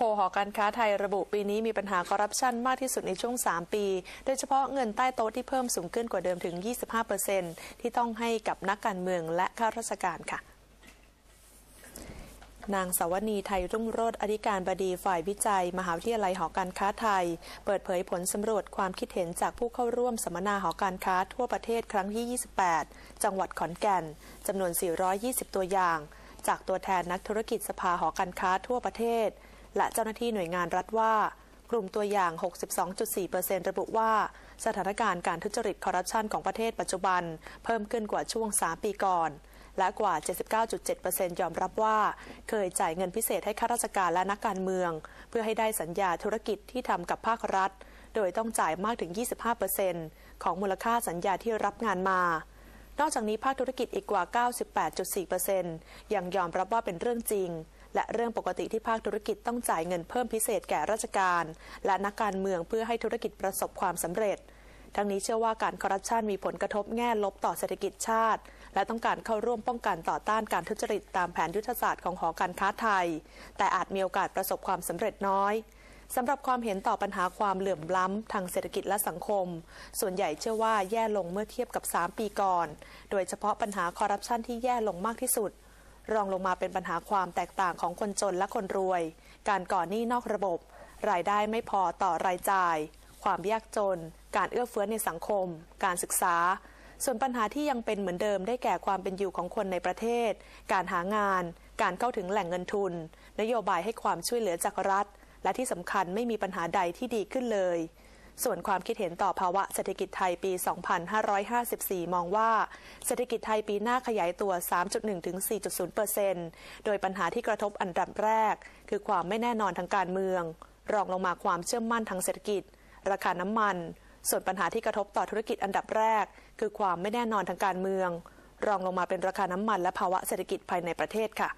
พหอการค้าไทยระบุปีนี้มีปัญหาคอร์รัปชันมากที่สุดในช่วง 3 ปี โดยเฉพาะเงินใต้โต๊ะที่เพิ่มสูงขึ้นกว่าเดิมถึง 25%ที่ต้องให้กับนักการเมืองและข้าราชการค่ะนางสาวนีไทยรุ่งโรจน์อธิการบดีฝ่ายวิจัย มหาวิทยาลัยหอการค้าไทย เปิดเผยผลสำรวจความคิดเห็นจากผู้เข้าร่วมสัมมนาหอการค้าทั่วประเทศครั้งที่ 28 จังหวัดขอนแก่นจำนวน 420 ตัวอย่าง จากตัวแทนนักธุรกิจสภาหอการค้าทั่วประเทศ และเจ้าหน้าที่หน่วยงานรัฐว่า กลุ่มตัวอย่าง 62.4%ระบุว่า สถานการณ์การทุจริตคอร์รัปชันของประเทศปัจจุบัน เพิ่มขึ้นกว่าช่วง 3 ปีก่อน และกว่า 79.7%ยอมรับว่า เคยจ่ายเงินพิเศษให้ข้าราชการและนักการเมือง เพื่อให้ได้สัญญาธุรกิจที่ทำกับภาครัฐ โดยต้องจ่ายมากถึง 25%ของมูลค่าสัญญาที่รับงานมานอกจากนี้ภาคธุรกิจอีกกว่า 98.4%ยังยอมรับว่าเป็นเรื่องจริง และเรื่องปกติที่ภาคธุรกิจต้องจ่ายเงินเพิ่มพิเศษแก่ราชการ และนักการเมืองเพื่อให้ธุรกิจประสบความสำเร็จ ทั้งนี้เชื่อว่าการคอร์รัปชันมีผลกระทบแง่ลบต่อเศรษฐกิจชาติ และต้องการเข้าร่วมป้องกันต่อต้านการทุจริตตามแผนยุทธศาสตร์ของหอการค้าไทย แต่อาจมีโอกาสประสบความสำเร็จน้อยสำหรับความเห็นต่อปัญหาความเหลื่อมล้ำทางเศรษฐกิจและสังคม ส่วนใหญ่เชื่อว่าแย่ลงเมื่อเทียบกับ 3 ปีก่อน โดยเฉพาะปัญหาคอร์รัปชันที่แย่ลงมากที่สุด รองลงมาเป็นปัญหาความแตกต่างของคนจนและคนรวย การก่อหนี้นอกระบบ รายได้ไม่พอต่อรายจ่าย ความยากจน การเอื้อเฟื้อในสังคม การศึกษา ส่วนปัญหาที่ยังเป็นเหมือนเดิมได้แก่ความเป็นอยู่ของคนในประเทศ การหางาน การเข้าถึงแหล่งเงินทุน นโยบายให้ความช่วยเหลือจากรัฐ และที่สำคัญไม่มีปัญหาใดที่ดีขึ้นเลย ส่วนความคิดเห็นต่อภาวะเศรษฐกิจไทยปี 2554 มองว่า เศรษฐกิจไทยปีหน้าขยายตัว 3.1 ถึง 4.0%โดยปัญหาที่กระทบอันดับแรก คือความไม่แน่นอนทางการเมือง รองลงมาความเชื่อมั่นทางเศรษฐกิจ ราคาน้ำมัน ส่วนปัญหาที่กระทบต่อธุรกิจอันดับแรก คือความไม่แน่นอนทางการเมือง รองลงมาเป็นราคาน้ำมันและภาวะเศรษฐกิจภายในประเทศค่ะ